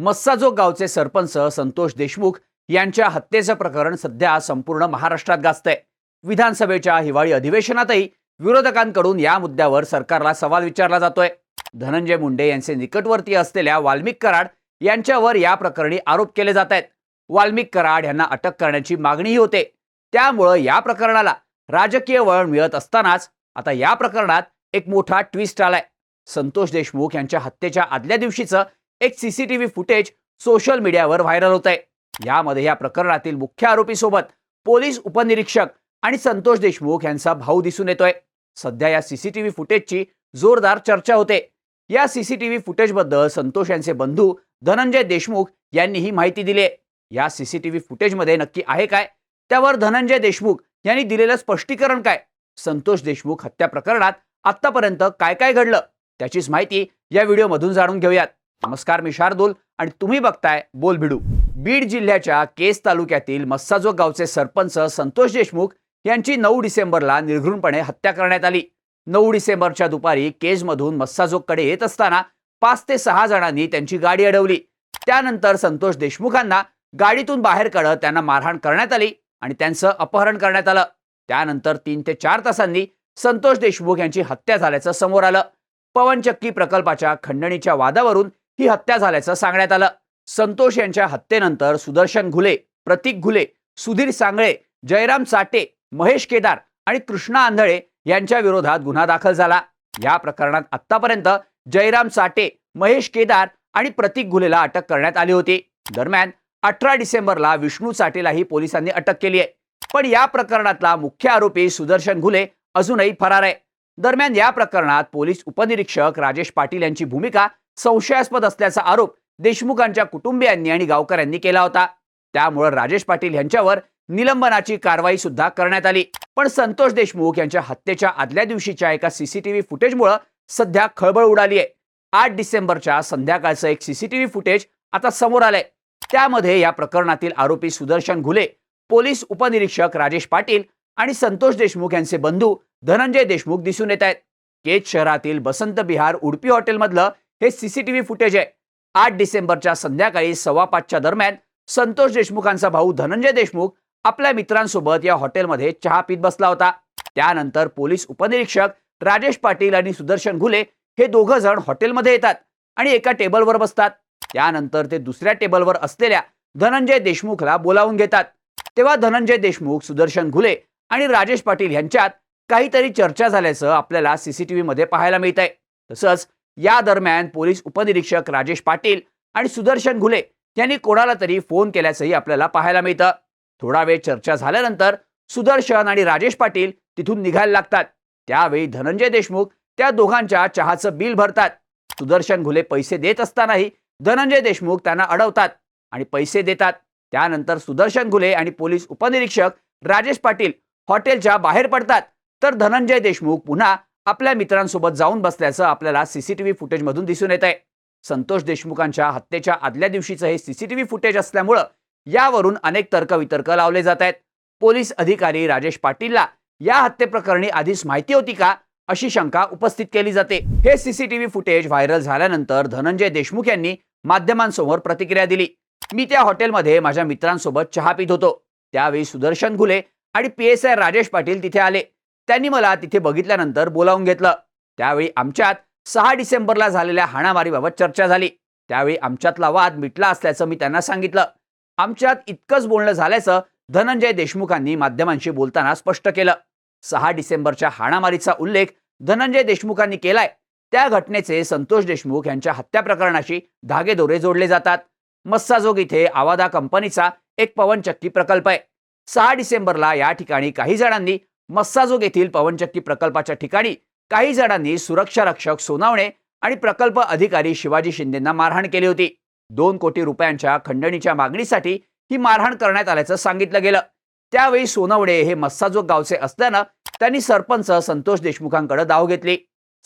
मस्साजोग गावचे सरपंच संतोष देशमुख यांच्या हत्येचं प्रकरण सध्या संपूर्ण महाराष्ट्रात गाजतंय. विधानसभेच्या हिवाळी अधिवेशनातही विरोधकांकडून या मुद्द्यावर सरकारला सवाल विचारला जातोय. धनंजय मुंडे यांचे निकटवर्तीय असलेल्या वाल्मिक कराड यांच्यावर या प्रकरणी आरोप केले जात आहेत वाल्मिक कराड यांना अटक करण्याची मागणीही होते. त्यामुळं या प्रकरणाला राजकीय वळण मिळत असतानाच आता या प्रकरणात एक मोठा ट्विस्ट आलाय. संतोष देशमुख यांच्या हत्येच्या आदल्या दिवशीचं एक सीसीटीव्ही फुटेज सोशल मीडियावर व्हायरल होत आहे यामध्ये या प्रकरणातील मुख्य आरोपीसोबत पोलीस उपनिरीक्षक आणि संतोष देशमुख यांचा भाऊ दिसून येतोय. सध्या या सीसीटीव्ही फुटेजची जोरदार चर्चा होते. या सीसीटीव्ही फुटेजबद्दल संतोष यांचे बंधू धनंजय देशमुख यांनी ही माहिती दिली आहे या सीसीटीव्ही फुटेजमध्ये नक्की आहे काय? त्यावर धनंजय देशमुख यांनी दिलेलं स्पष्टीकरण काय? संतोष देशमुख हत्या प्रकरणात आतापर्यंत काय काय घडलं? त्याचीच माहिती या व्हिडिओमधून जाणून घेऊयात. नमस्कार मी शार्दूल आणि तुम्ही बघताय बोल भिडू. बीड जिल्ह्याच्या केस तालुक्यातील मस्साजोग गावचे सरपंच संतोष देशमुख यांची नऊ डिसेंबरला निर्घृणपणे हत्या करण्यात आली. नऊ डिसेंबरच्या दुपारी केजमधून मस्साजोगकडे येत असताना पाच ते सहा जणांनी त्यांची गाडी अडवली. त्यानंतर संतोष देशमुखांना गाडीतून बाहेर काढत त्यांना मारहाण करण्यात आली आणि त्यांचं अपहरण करण्यात आलं. त्यानंतर तीन ते चार तासांनी संतोष देशमुख यांची हत्या झाल्याचं समोर आलं. पवनचक्की प्रकल्पाच्या खंडणीच्या वादावरून ही हत्या झाल्याचं सांगण्यात आलं. संतोष यांच्या हत्येनंतर सुदर्शन घुले प्रतीक घुले सुधीर सांगळे जयराम साटे महेश केदार आणि कृष्णा आंधळे यांच्या विरोधात गुन्हा दाखल झाला. या प्रकरणात आतापर्यंत जयराम साटे महेश केदार आणि प्रतीक घुलेला अटक करण्यात आली होती. दरम्यान अठरा डिसेंबरला विष्णू साटेलाही पोलिसांनी अटक केली आहे. पण या प्रकरणातला मुख्य आरोपी सुदर्शन घुले अजूनही फरार आहे. दरम्यान या प्रकरणात पोलीस उपनिरीक्षक राजेश पाटील यांची भूमिका संशयास्पद असल्याचा आरोप देशमुखांच्या कुटुंबियांनी आणि गावकऱ्यांनी केला होता. त्यामुळे राजेश पाटील यांच्यावर निलंबनाची कारवाई सुद्धा करण्यात आली. पण संतोष देशमुख यांच्या हत्येच्या आदल्या दिवशीच्या एका सीसीटीव्ही फुटेजमुळे सध्या खळबळ उडाली आहे आठ डिसेंबरच्या संध्याकाळचं एक सीसीटीव्ही फुटेज आता समोर आलंय. त्यामध्ये या प्रकरणातील आरोपी सुदर्शन घुले पोलीस उपनिरीक्षक राजेश पाटील आणि संतोष देशमुख यांचे बंधू धनंजय देशमुख दिसून येत आहेत. केज शहरातील बसंत बिहार उडपी हॉटेलमधलं हे सीसीटीव्ही फुटेज आहे. आठ डिसेंबरच्या संध्याकाळी सव्वा पाचच्या दरम्यान संतोष देशमुखांचा भाऊ धनंजय देशमुख आपल्या मित्रांसोबत या हॉटेलमध्ये चहा पीत बसला होता. त्यानंतर पोलीस उपनिरीक्षक राजेश पाटील आणि सुदर्शन घुले हे दोघं जण हॉटेलमध्ये येतात आणि एका टेबलवर बसतात. त्यानंतर ते दुसऱ्या टेबलवर असलेल्या धनंजय देशमुखला बोलावून घेतात. तेव्हा धनंजय देशमुख सुदर्शन घुले आणि राजेश पाटील यांच्यात काहीतरी चर्चा झाल्याचं आपल्याला सीसीटीव्ही मध्ये पाहायला मिळत आहे तसंच या दरम्यान पोलीस उपनिरीक्षक राजेश पाटील आणि सुदर्शन घुले यांनी कोणाला तरी फोन केल्याचंही आपल्याला पाहायला मिळतं. थोडा वेळ चर्चा झाल्यानंतर सुदर्शन आणि राजेश पाटील तिथून निघायला लागतात. त्यावेळी धनंजय देशमुख त्या दोघांच्या चहाचं बिल भरतात. सुदर्शन घुले पैसे देत असतानाही धनंजय देशमुख त्यांना अडवतात आणि पैसे देतात. त्यानंतर सुदर्शन घुले आणि पोलीस उपनिरीक्षक राजेश पाटील हॉटेलच्या बाहेर पडतात. तर धनंजय देशमुख पुन्हा आपल्या मित्रांसोबत जाऊन बसल्याचं आपल्याला सीसीटीव्ही फुटेजमधून दिसून येत आहे संतोष देशमुखांच्या हत्येच्या आदल्या दिवशीचं हे सीसीटीव्ही फुटेज असल्यामुळं यावरून अनेक तर्कवितर्क लावले जात आहेत. पोलीस अधिकारी राजेश पाटीलला या हत्येप्रकरणी आधीच माहिती होती का अशी शंका उपस्थित केली जाते. हे सीसीटीव्ही फुटेज व्हायरल झाल्यानंतर धनंजय देशमुख यांनी माध्यमांसमोर प्रतिक्रिया दिली. मी त्या हॉटेलमध्ये माझ्या मित्रांसोबत चहा पित होतो. त्यावेळी सुदर्शन घुले आणि P S I Rajesh Patil तिथे आले. त्यांनी मला तिथे बघितल्यानंतर बोलावून घेतलं. त्यावेळी आमच्यात सहा डिसेंबरला झालेल्या हाणामारीबाबत चर्चा झाली. त्यावेळी आमच्यातला वाद मिटला असल्याचं मी त्यांना सांगितलं. आमच्यात इतकंच बोलणं झाल्याचं धनंजय देशमुखांनी माध्यमांशी बोलताना स्पष्ट केलं. सहा डिसेंबरच्या हाणामारीचा उल्लेख धनंजय देशमुखांनी केलाय. त्या घटनेचे संतोष देशमुख यांच्या हत्या प्रकरणाशी धागेदोरे जोडले जातात. मस्साजोग इथे आवादा कंपनीचा एक पवनचक्की प्रकल्प आहे. सहा डिसेंबरला या ठिकाणी काही जणांनी मस्साजोग येथील पवनचक्की प्रकल्पाच्या ठिकाणी काही जणांनी सुरक्षा रक्षक सोनावणे आणि प्रकल्प अधिकारी शिवाजी शिंदेंना मारहाण केली होती. दोन कोटी रुपयांच्या खंडणीच्या मागणीसाठी ही मारहाण करण्यात आल्याचं सांगितलं गेलं. त्यावेळी सोनवणे हे मस्साजोग गावचे असल्यानं त्यांनी सरपंच संतोष देशमुखांकडे धाव घेतली.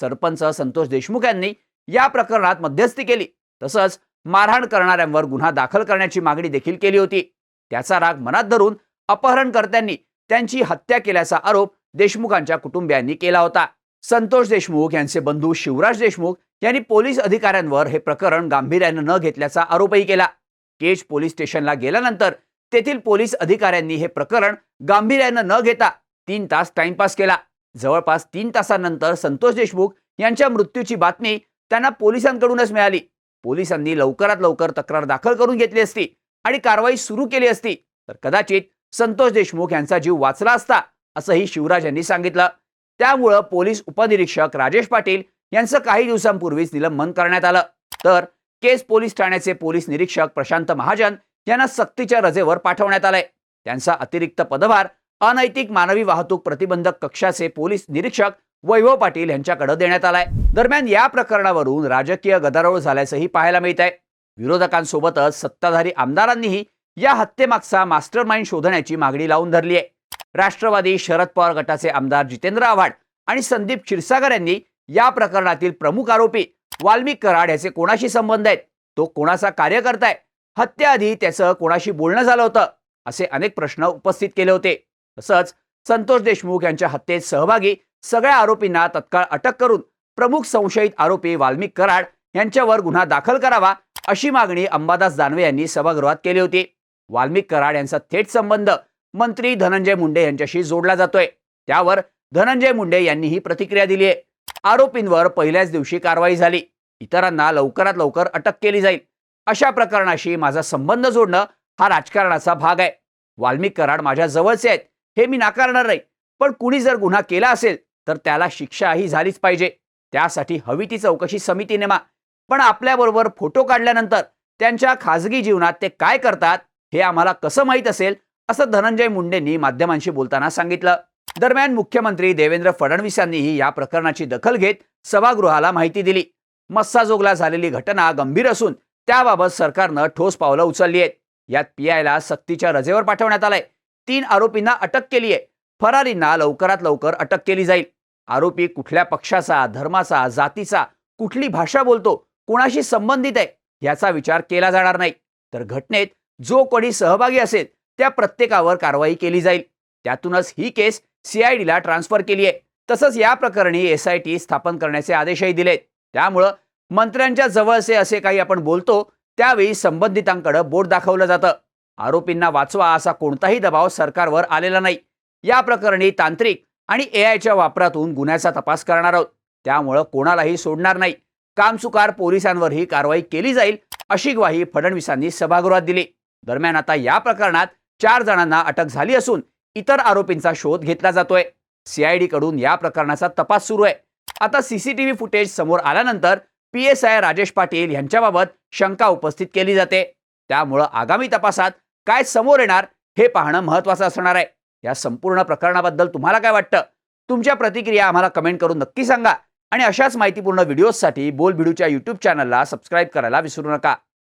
सरपंच संतोष देशमुख यांनी या प्रकरणात मध्यस्थी केली. तसंच मारहाण करणाऱ्यांवर गुन्हा दाखल करण्याची मागणी देखील केली होती. त्याचा राग मनात धरून अपहरणकर्त्यांनी त्यांची हत्या केल्याचा आरोप देशमुखांच्या कुटुंबियांनी केला होता. संतोष देशमुख यांचे बंधू शिवराज देशमुख यांनी पोलीस अधिकाऱ्यांवर हे प्रकरण गांभीर्यानं न घेतल्याचा आरोपही केला. केज पोलीस स्टेशनला गेल्यानंतर तेथील पोलीस अधिकाऱ्यांनी हे प्रकरण गांभीर्यानं न घेता तीन तास टाइमपास केला. जवळपास तीन तासानंतर संतोष देशमुख यांच्या मृत्यूची बातमी त्यांना पोलिसांकडूनच मिळाली. पोलिसांनी लवकरात लवकर तक्रार दाखल करून घेतली असती आणि कारवाई सुरू केली असती. तर कदाचित संतोष देशमुख यांचा जीव वाचला असता असंही शिवराज यांनी सांगितलं. त्यामुळं पोलीस उपनिरीक्षक राजेश पाटील यांचं काही दिवसांपूर्वीच निलंबन करण्यात आलं. तर केस पोलीस ठाण्याचे पोलीस निरीक्षक प्रशांत महाजन यांना सक्तीच्या रजेवर पाठवण्यात आलंय. त्यांचा अतिरिक्त पदभार अनैतिक मानवी वाहतूक प्रतिबंधक कक्षाचे पोलीस निरीक्षक वैभव पाटील यांच्याकडे देण्यात आलाय. दरम्यान या प्रकरणावरून राजकीय गदारोळ झाल्याचंही पाहायला मिळत आहे विरोधकांसोबतच सत्ताधारी आमदारांनीही या हत्येमागचा मास्टर माइंड शोधण्याची मागणी लावून धरली आहे राष्ट्रवादी शरद पवार गटाचे आमदार जितेंद्र आव्हाड आणि संदीप क्षीरसागर यांनी या प्रकरणातील प्रमुख आरोपी वाल्मिक कराड याचे कोणाशी संबंध आहेत? तो कोणाचा कार्यकर्ता आहे? हत्येआधी त्याचं कोणाशी बोलणं झालं होतं? असे अनेक प्रश्न उपस्थित केले होते. तसंच संतोष देशमुख यांच्या हत्येत सहभागी सगळ्या आरोपींना तत्काळ अटक करून प्रमुख संशयित आरोपी वाल्मिक कराड यांच्यावर गुन्हा दाखल करावा अशी मागणी अंबादास दानवे यांनी सभागृहात केली होती. वाल्मिक कराड यांचा थेट संबंध मंत्री धनंजय मुंडे यांच्याशी जोडला जातोय. त्यावर धनंजय मुंडे यांनी ही प्रतिक्रिया दिली आहे आरोपींवर पहिल्याच दिवशी कारवाई झाली. इतरांना लवकरात लवकर अटक केली जाईल. अशा प्रकरणाशी माझा संबंध जोडणं हा राजकारणाचा भाग आहे. वाल्मिक कराड माझ्या जवळचे आहेत. हे मी नाकारणार नाही. पण कुणी जर गुन्हा केला असेल तर त्याला शिक्षाही झालीच पाहिजे. त्यासाठी हवी ती चौकशी समिती नेमा पण आपल्याबरोबर फोटो काढल्यानंतर त्यांच्या खाजगी जीवनात ते काय करतात? हे आम्हाला कसं माहीत असेल? असं धनंजय मुंडेंनी माध्यमांशी बोलताना सांगितलं. दरम्यान मुख्यमंत्री देवेंद्र फडणवीस यांनीही या प्रकरणाची दखल घेत सभागृहाला माहिती दिली. मस्साजोगला झालेली घटना गंभीर असून त्याबाबत सरकारनं ठोस पावलं उचलली आहेत. यात पीआयला सक्तीच्या रजेवर पाठवण्यात आलंय. तीन आरोपींना अटक केली आहे. फरारींना लवकरात लवकर अटक केली जाईल. आरोपी कुठल्या पक्षाचा धर्माचा जातीचा कुठली भाषा बोलतो कोणाशी संबंधित आहे याचा विचार केला जाणार नाही. तर घटनेत जो कोणी सहभागी असेल त्या प्रत्येकावर कारवाई केली जाईल. त्यातूनच ही केस सीआयडीला ट्रान्सफर केली आहे तसंच या प्रकरणी एस आय टी स्थापन करण्याचे आदेशही दिलेत. त्यामुळं मंत्र्यांच्या जवळचे असे काही आपण बोलतो त्यावेळी संबंधितांकडे बोट दाखवलं जातं. आरोपींना वाचवा असा कोणताही दबाव सरकारवर आलेला नाही. या प्रकरणी तांत्रिक आणि ए आयच्या वापरातून गुन्ह्याचा तपास करणार आहोत. त्यामुळं कोणालाही सोडणार नाही. कामचुकार पोलिसांवरही कारवाई केली जाईल अशी ग्वाही फडणवीसांनी सभागृहात दिली. दरम्यान आता या प्रकरणात चार जणांना अटक झाली असून इतर आरोपींचा शोध घेतला जातोय. सीआयडी कडून या प्रकरणाचा तपास सुरू आहे. आता सीसीटीव्ही फुटेज समोर आल्यानंतर P S I Rajesh Patil यांच्याबाबत शंका उपस्थित केली जाते. त्यामुळं आगामी तपासात काय समोर येणार हे पाहणं महत्वाचं असणार आहे. या संपूर्ण प्रकरणाबद्दल तुम्हाला काय वाटतं? तुमच्या प्रतिक्रिया आम्हाला कमेंट करून नक्की सांगा. आणि अशाच माहितीपूर्ण व्हिडिओजसाठी बोल बिडूच्या यूट्यूब चॅनलला सबस्क्राईब करायला विसरू नका.